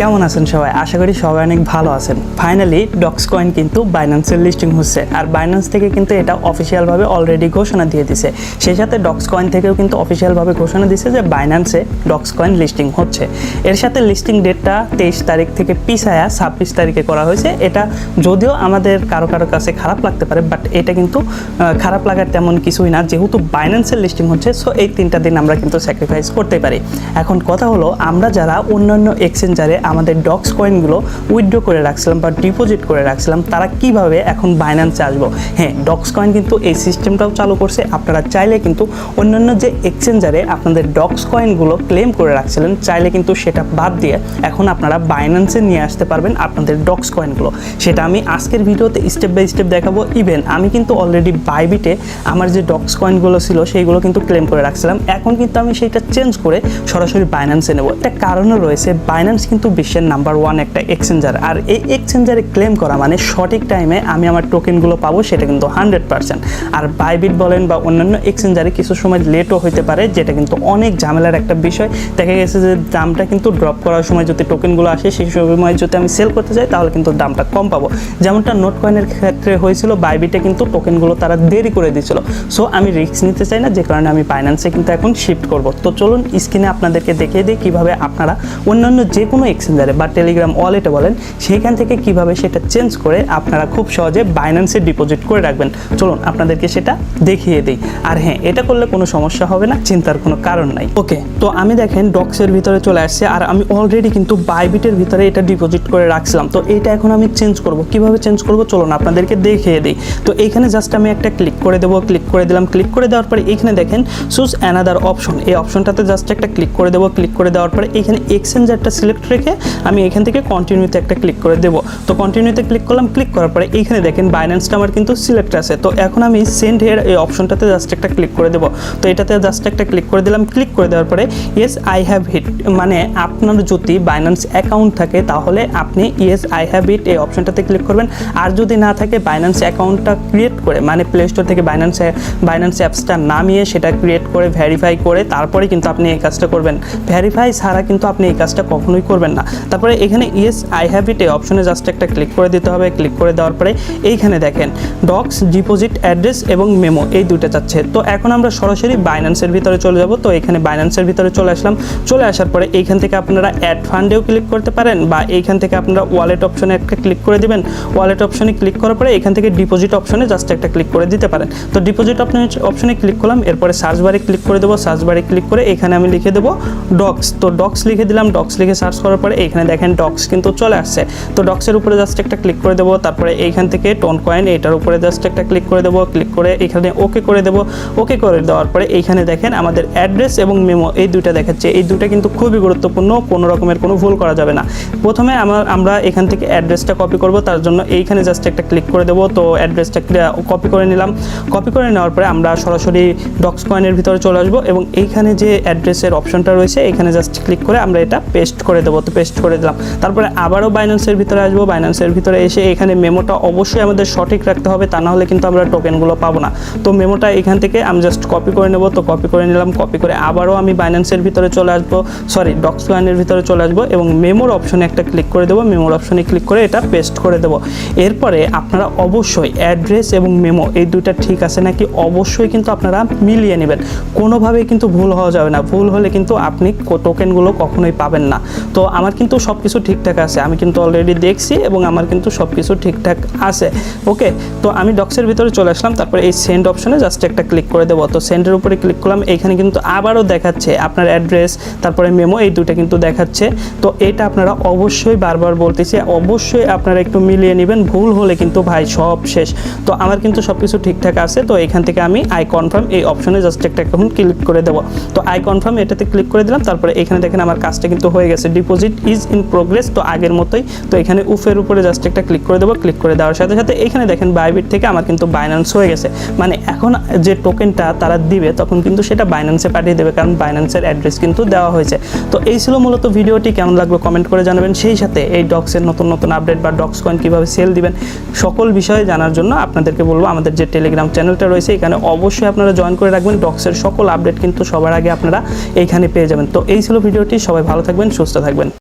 কেমন আছেন সবাই? আশা করি সবাই অনেক ভালো আছেন। ফাইনালি ডক্স কয়েন কিন্তু বাইন্যান্সের লিস্টিং হচ্ছে। আর বাইন্যান্স থেকে কিন্তু এটা অফিসিয়ালভাবে অলরেডি ঘোষণা দিয়ে দিছে। সেই সাথে ডক্স কয়েন থেকেও কিন্তু অফিসিয়ালভাবে ঘোষণা দিছে যে বাইন্যান্সে ডক্স কয়েন লিস্টিং হচ্ছে। এর সাথে লিস্টিং ডেটটা তেইশ তারিখ থেকে পিছায়া ছাব্বিশ তারিখে করা হয়েছে। এটা যদিও আমাদের কারও কারও কাছে খারাপ লাগতে পারে বাট এটা কিন্তু খারাপ লাগার তেমন কিছুই না। যেহেতু বাইন্যান্সের লিস্টিং হচ্ছে সো এই তিনটা দিন আমরা কিন্তু স্যাক্রিফাইস করতে পারি। এখন কথা হলো, আমরা যারা অন্যান্য এক্সচেঞ্জারে আমাদের ডক্স কয়েনগুলো উইথড্র করে রাখছিলাম বা ডিপোজিট করে রাখছিলাম, তারা কীভাবে এখন বাইন্যান্সে আসব? হ্যাঁ ডক্স কয়েন কিন্তু এই সিস্টেমটাও চালু করছে। আপনারা চাইলে কিন্তু অন্যান্য যে এক্সচেঞ্জারে আপনাদের ডক্স কয়েনগুলো ক্লেম করে রাখছিলেন, চাইলে কিন্তু সেটা বাদ দিয়ে এখন আপনারা বাইন্যান্সে নিয়ে আসতে পারবেন আপনাদের ডক্স কয়েনগুলো সেটা আমি আজকের ভিডিওতে স্টেপ বাই স্টেপ দেখাবো। ইভেন আমি কিন্তু অলরেডি বাইবিটে আমার যে ডক্স কয়েনগুলো ছিল, সেইগুলো কিন্তু ক্লেম করে রাখছিলাম। এখন কিন্তু আমি সেইটা চেঞ্জ করে সরাসরি বাইন্যান্সে নেব। একটা কারণও রয়েছে বাইন্যান্স কিন্তু বিশ্বের নাম্বার ওয়ান একটা এক্সচেঞ্জার আর এই এক্সচেঞ্জারে ক্লেম করা মানে সঠিক টাইমে আমি আমার টোকেনগুলো পাবো, সেটা কিন্তু হান্ড্রেড পার্সেন্ট আর বাইবিট বলেন বা অন্যান্য এক্সচেঞ্জারে কিছু সময় লেটও হতে পারে, যেটা কিন্তু অনেক ঝামেলার একটা বিষয়। দেখা গেছে যে দামটা কিন্তু ড্রপ করার সময় যদি টোকেনগুলো আসে, সেই সময় যদি আমি সেল করতে চাই তাহলে কিন্তু দামটা কম পাবো। যেমনটা নোট কয়েনের ক্ষেত্রে হয়েছিল বাইবিটে কিন্তু টোকেনগুলো তারা দেরি করে দিয়েছিল। সো আমি রিস্ক নিতে চাই না, যে কারণে আমি ফাইন্যান্সে কিন্তু এখন শিফট করব। তো চলুন, স্ক্রিনে আপনাদেরকে দেখিয়ে দিই কীভাবে আপনারা অন্যান্য যে কোনো এক্সচেঞ্জারে বা টেলিগ্রাম ওয়ালেটে বলেন, সেইখান থেকে কীভাবে সেটা চেঞ্জ করে আপনারা খুব সহজে বাইন্যান্সে ডিপোজিট করে রাখবেন। চলুন আপনাদেরকে সেটা দেখিয়ে দিই। আর হ্যাঁ এটা করলে কোনো সমস্যা হবে না, চিন্তার কোনো কারণ নাই। ওকে তো আমি দেখেন ডক্সের ভিতরে চলে আসছে, আর আমি অলরেডি কিন্তু বাইবিটের ভিতরে এটা ডিপোজিট করে রাখছিলাম। তো এটা এখন আমি চেঞ্জ করব। কীভাবে চেঞ্জ করব? চলুন আপনাদেরকে দেখিয়ে দিই। তো এইখানে জাস্ট আমি একটা ক্লিক করে দেবো ক্লিক করে দিলাম। ক্লিক করে দেওয়ার পরে এইখানে দেখেন সুস অ্যানাদার অপশন এই অপশনটাতে জাস্ট একটা ক্লিক করে দেবো। ক্লিক করে দেওয়ার পরে এইখানে এক্সচেঞ্জারটা সিলেক্ট রেখে আমি এখান থেকে কন্টিনিউতে একটা ক্লিক করে দেবো। তো কন্টিনিউতে ক্লিক করলাম ক্লিক করার পরে এইখানে দেখেন বাইন্যান্সটা আমার কিন্তু সিলেক্ট আছে। তো এখন আমি সেন্ড হেয়ার এই অপশনটাতে জাস্ট একটা ক্লিক করে দেবো। তো এটাতে জাস্ট একটা ক্লিক করে দিলাম। ক্লিক করে দেওয়ার পরে ইয়েস আই হ্যাভ হিট মানে আপনার যদি বাইন্যান্স অ্যাকাউন্ট থাকে, তাহলে আপনি ইয়েস আই হ্যাভ ইট এই অপশনটাতে ক্লিক করবেন। আর যদি না থাকে বাইন্যান্স অ্যাকাউন্টটা ক্রিয়েট করে মানে প্লে স্টোর থেকে বাইন্যান্স বাইন্যান্স অ্যাপসটা নামিয়ে সেটা ক্রিয়েট করে ভেরিফাই করে, তারপরে কিন্তু আপনি এই কাজটা করবেন। ভেরিফাই ছাড়া কিন্তু আপনি এই কাজটা কখনোই করবেন না। তারপরে এখানে ইয়েস আই হ্যাভ ইট এই অপশনে জাস্ট একটা ক্লিক করে দিতে হবে ক্লিক করে দেওয়ার পরে এইখানে দেখেন ডক্স ডিপোজিট অ্যাড্রেস এবং মেমো এই দুটো চাচ্ছে। তো এখন আমরা সরাসরি বাইন্যান্সের ভিতরে চলে যাব। তো এখানে বাইন্যান্সের ভিতরে চলে আসলাম। চলে আসার পরে এইখান থেকে আপনারা অ্যাড ফান্ডেও ক্লিক করতে পারেন বা এইখান থেকে আপনারা ওয়ালেট অপশনে একটা ক্লিক করে দিবেন। ওয়ালেট অপশনে ক্লিক করার পরে এখান থেকে ডিপোজিট অপশনে জাস্ট একটা ক্লিক করে দিতে পারেন। তো ডিপোজিট অপশনে ক্লিক করলাম, এরপরে সার্চ বারে ক্লিক করে দেবো। সার্চ বারে ক্লিক করে এখানে আমি লিখে দেবো ডক্স তো ডক্স লিখে দিলাম। ডক্স লিখে সার্চ করার পরে এখানে দেখেন ডক্স কিন্তু চলে আসছে। তো ডক্সের উপরে জাস্ট একটা ক্লিক করে দেবো, তারপরে এইখান থেকে টোন কয়েন এটার উপরে জাস্ট একটা ক্লিক করে দেবো ক্লিক করে এখানে ওকে করে দেবো। ওকে করে দেওয়ার পরে এইখানে দেখেন আমাদের অ্যাড্রেস এবং মেমো এই দুইটা দেখাচ্ছে। এই দুইটা কিন্তু খুবই গুরুত্বপূর্ণ, কোনো রকমের কোনো ভুল করা যাবে না। প্রথমে আমার আমরা এখান থেকে অ্যাড্রেসটা কপি করব, তার জন্য এইখানে জাস্ট একটা ক্লিক করে দেবো। তো অ্যাড্রেসটা কপি করে নিলাম। কপি করে নেওয়ার পরে আমরা সরাসরি ডক্স কয়েনের ভিতরে চলে আসব এবং এইখানে যে অ্যাড্রেসের অপশনটা রয়েছে এখানে জাস্ট ক্লিক করে আমরা এটা পেস্ট করে দেবো। তো পেস্ট করে দিলাম। তারপরে আবারও বাইন্যান্সের ভিতরে আসব। বাইন্যান্সের ভিতরে এসে এখানে মেমোটা অবশ্যই আমাদের সঠিক রাখতে হবে, তা না হলে কিন্তু আমরা টোকেনগুলো পাবো না। তো মেমোটা এখান থেকে আমি জাস্ট কপি করে নেব, তো কপি করে নিলাম কপি করে আবারও আমি বাইন্যান্সের ভিতরে চলে আসব সরি ডক্স কয়েনের ভিতরে চলে আসব এবং মেমোর অপশনে একটা ক্লিক করে দেবো, মেমোর অপশনে ক্লিক করে এটা পেস্ট করে দেবো। এরপরে আপনারা অবশ্যই অ্যাড্রেস এবং মেমো এই দুইটা ঠিক আছে নাকি? অবশ্যই কিন্তু আপনারা মিলিয়ে নেবেন। কোনোভাবেই কিন্তু ভুল হওয়া যাবে না। ভুল হলে কিন্তু আপনি টোকেনগুলো কখনোই পাবেন না। তো আমার কিন্তু সব কিছু ঠিকঠাক আছে। আমি কিন্তু অলরেডি দেখছি এবং আমার কিন্তু সব কিছু ঠিকঠাক আছে। ওকে তো আমি ডক্সের ভিতরে চলে আসলাম, তারপরে এই সেন্ড অপশনে জাস্ট একটা ক্লিক করে দেবো। তো সেন্ডের উপরে ক্লিক করলাম, এখানে কিন্তু আবারও দেখাচ্ছে আপনার অ্যাড্রেস তারপরে মেমো এই দুটো কিন্তু দেখাচ্ছে। তো এটা আপনারা অবশ্যই বারবার বলতেছি, অবশ্যই আপনারা একটু মিলিয়ে নেবেন, ভুল হলে কিন্তু ভাই সব শেষ। তো আমার কিন্তু সব কিছু ঠিকঠাক আছে, তো এখান থেকে আমি আই কনফার্ম এই অপশনে জাস্ট একটা এখন ক্লিক করে দেবো। তো আই কনফার্ম এটাতে ক্লিক করে দিলাম, তারপরে এখানে দেখেন আমার কাজটা কিন্তু হয়ে গেছে। ডিপোজিট ইজ ইন প্রোগ্রেস তো আগের মতোই, তো এখানে উফের উপরে জাস্ট একটা ক্লিক করে দেবো ক্লিক করে দেওয়ার সাথে সাথে এখানে দেখেন বাইবিট থেকে আমার কিন্তু বাইন্যান্স হয়ে গেছে। মানে এখন যে টোকেনটা তারা দিবে, তখন কিন্তু সেটা বাইন্যান্সে পাঠিয়ে দেবে, কারণ বাইন্যান্সের অ্যাড্রেস কিন্তু দেওয়া হয়েছে। তো এই ছিল মূলত ভিডিওটি, কেমন লাগল কমেন্ট করে জানাবেন। সেই সাথে এই ডক্সের নতুন নতুন আপডেট বা ডক্স কয়েন কীভাবে সেল দিবেন, সকল বিষয়ে জানার জন্য আপনাদেরকে বলব, আমাদের যে টেলিগ্রাম চ্যানেলটা রয়েছে, এখানে অবশ্যই আপনারা জয়েন করে রাখবেন। ডক্সের সকল আপডেট কিন্তু সবার আগে আপনারা এইখানে পেয়ে যাবেন। তো এই ছিল ভিডিওটি, সবাই ভালো থাকবেন, সুস্থ থাকবেন।